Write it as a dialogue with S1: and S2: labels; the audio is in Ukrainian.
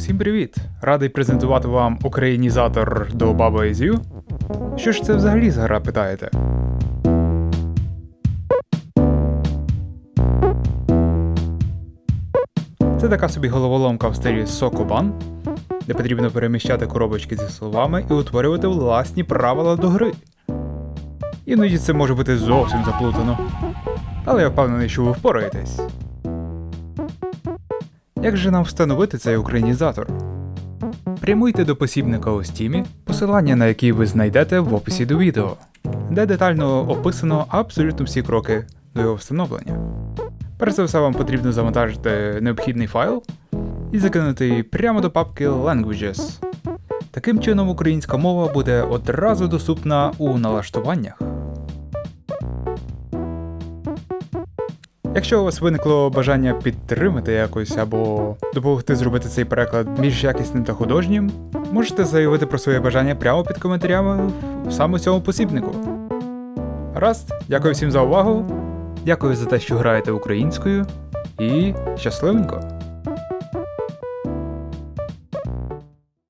S1: Всім привіт! Радий презентувати вам українізатор до Is You. Що ж це взагалі за гра, питаєте? Це така собі головоломка в стилі Сокобан, де потрібно переміщати коробочки зі словами і утворювати власні правила до гри. Іноді це може бути зовсім заплутано. Але я впевнений, що ви впораєтесь. Як же нам встановити цей українізатор? Прямуйте до посібника у стімі, посилання на який ви знайдете в описі до відео, де детально описано абсолютно всі кроки до його встановлення. Перш за все, вам потрібно завантажити необхідний файл і закинути прямо до папки Languages. Таким чином, українська мова буде одразу доступна у налаштуваннях. Якщо у вас виникло бажання підтримати якось або допомогти зробити цей переклад більш якісним та художнім, можете заявити про своє бажання прямо під коментарями в саме цьому посібнику. Гаразд, дякую всім за увагу. Дякую за те, що граєте українською, і щасливенько!